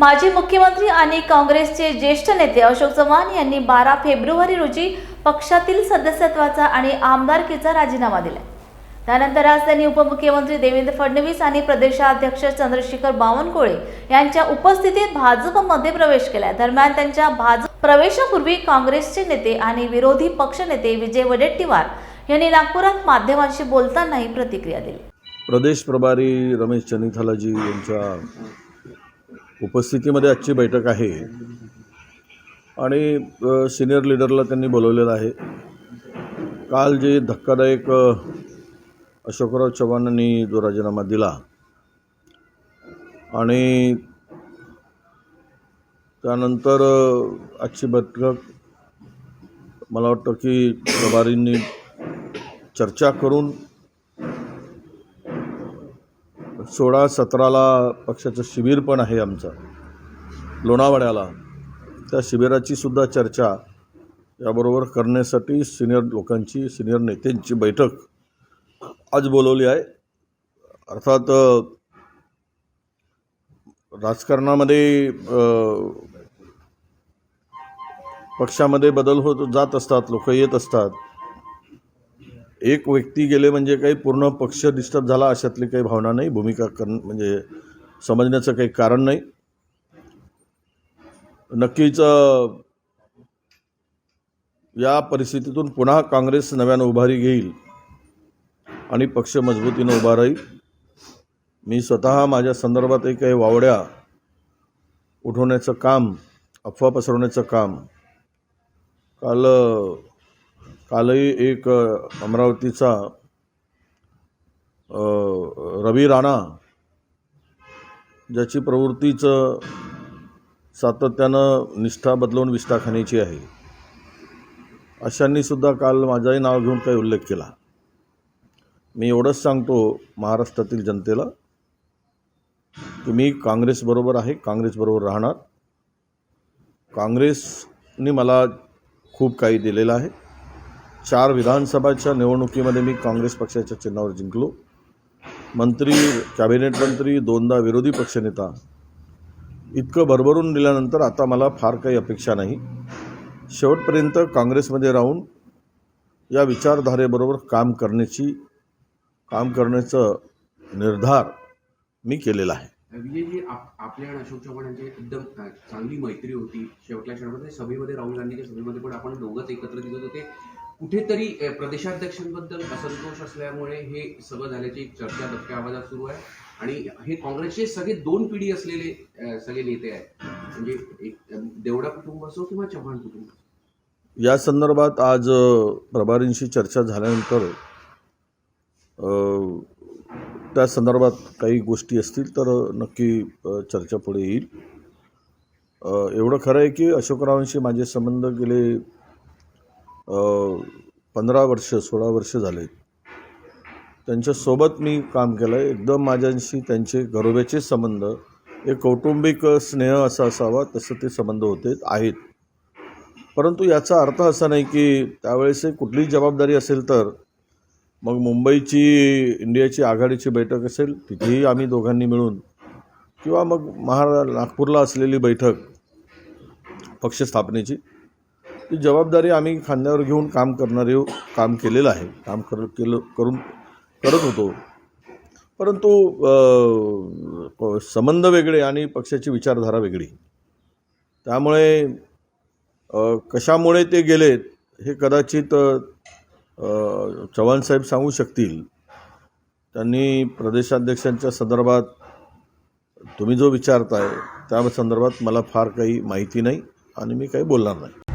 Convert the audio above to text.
माजी मुख्यमंत्री आणि काँग्रेसचे ज्येष्ठ नेते अशोक चव्हाण यांनी बारा फेब्रुवारी रोजी पक्षातील सदस्यत्वाचा आणि आमदारकीचा राजीनामा दिला त्यानंतर आज त्यांनी उपमुख्यमंत्री देवेंद्र फडणवीस आणि प्रदेशाध्यक्ष चंद्रशेखर बावनकुळे यांच्या उपस्थितीत भाजपमध्ये प्रवेश केला दरम्यान त्यांच्या भाजप प्रवेशापूर्वी काँग्रेसचे नेते आणि विरोधी पक्षनेते विजय वडेट्टीवार यांनी नागपुरात माध्यमांशी बोलताना ही प्रतिक्रिया दिली. प्रदेश प्रभारी रमेश चनिथालाजी यांच्या उपस्थितीमध्ये आजची बैठक आहे. आणि सिनियर लीडरला त्यांनी बोलवलेलं आहे. काल जे धक्कादायक अशोकराव चव्हाणांनी जो राजीनामा दिला आणि त्यानंतर आजची बैठक मला वाटतं की प्रभारींनी चर्चा करून सोळा सतराला पक्षाचं शिबिर पण आहे आमचं. लोणावळ्याला. त्या शिबिराची सुद्धा चर्चा याबरोबर करण्यासाठी सिनियर लोकांची सिनियर नेत्यांची बैठक आज बोलवली आहे. अर्थात राजकारणामध्ये पक्षामध्ये बदल होत जात असतात लोक येत असतात. एक व्यक्ती गेले म्हणजे काही पूर्ण पक्ष डिस्टर्ब झाला अशातली काही भावना नाही भूमिका कर म्हणजे समजण्याचं काही कारण नाही. नक्कीच या परिस्थितीतून पुन्हा काँग्रेस नव्यानं उभारी घेईल आणि पक्ष मजबूतीनं उभा राहील. मी स्वतः माझ्या संदर्भातही काही वावड्या उठवण्याचं काम अफवा पसरवण्याचं काम काल कालही एक अमरावतीचा रवी राणा ज्याची प्रवृत्तीचं सातत्यानं निष्ठा बदलवून विष्ठा खाण्याची आहे अशांनीसुद्धा काल माझंही नाव घेऊन काही उल्लेख केला. मी एवढंच सांगतो महाराष्ट्रातील जनतेला की मी काँग्रेसबरोबर आहे काँग्रेसबरोबर राहणार. काँग्रेसने मला खूप काही दिलेलं आहे. चार विधानसभाच्या निवडणुकीमध्ये मी काँग्रेस पक्षाच्या चिन्हावर जिंकलो. मंत्री कॅबिनेट मंत्री दोनदा विरोधी पक्षनेता इतकं भरभरून दिल्यानंतर आता मला फार काही अपेक्षा नाही. शेवटपर्यंत काँग्रेसमध्ये राहून या विचारधारेबरोबर काम करण्याची काम करण्याचं निर्धार मी केलेला आहे. विजयजी आपल्या आणि अशोक चव्हाण यांची एकदम चांगली मैत्री होती. शेवटच्या क्षणामध्ये सभेमध्ये राहुल गांधीच्या सभेमध्ये पण आपण दोघंच एकत्र दिसत होते. कुठेतरी प्रदेशाध्यक्षांबद्दल असंतोष असल्यामुळे हे सगळं झाल्याची चर्चा दबक्या आवाजात सुरू आहे. आणि हे काँग्रेसचे सगळे दोन पिढी असलेले सगळे नेते आहेत. म्हणजे एक देवडा कुटुंब असो किंवा चव्हाण कुटुंब या संदर्भात आज प्रभारींशी चर्चा झाल्यानंतर त्या संदर्भात काही गोष्टी असतील तर नक्की चर्चा पुढे येईल. एवढं खरं आहे की अशोकरावांशी माझे संबंध गेले पंधरा वर्ष सोळा वर्ष झाले. त्यांच्यासोबत मी काम केलं आहे एकदम माझ्याशी त्यांचे गरोब्याचे संबंध एक कौटुंबिक स्नेह असा असावा तसं ते संबंध होते आहेत. परंतु याचा अर्थ असा नाही की त्यावेळेस कुठलीही जबाबदारी असेल तर मग मुंबईची इंडियाची आघाडीची बैठक असेल तिथेही आम्ही दोघांनी मिळून किंवा मग महारा नागपूरला असलेली बैठक पक्ष स्थापनेची ती जबाबदारी आम्ही खांद्यावर घेऊन काम करणारे हो- काम केलेलं आहे. काम कर केलं करून करत होतो. परंतु प- संबंध वेगळे आणि पक्षाची विचारधारा वेगळी. त्यामुळे कशामुळे ते गेलेत हे कदाचित चव्हाणसाहेब चव्हाण साहेब सांगू शकतील. त्यांनी प्रदेशाध्यक्षांच्या संदर्भात तुम्ही जो विचारताय त्या संदर्भात मला फार काही माहिती नाही आणि मी काही बोलणार नाही.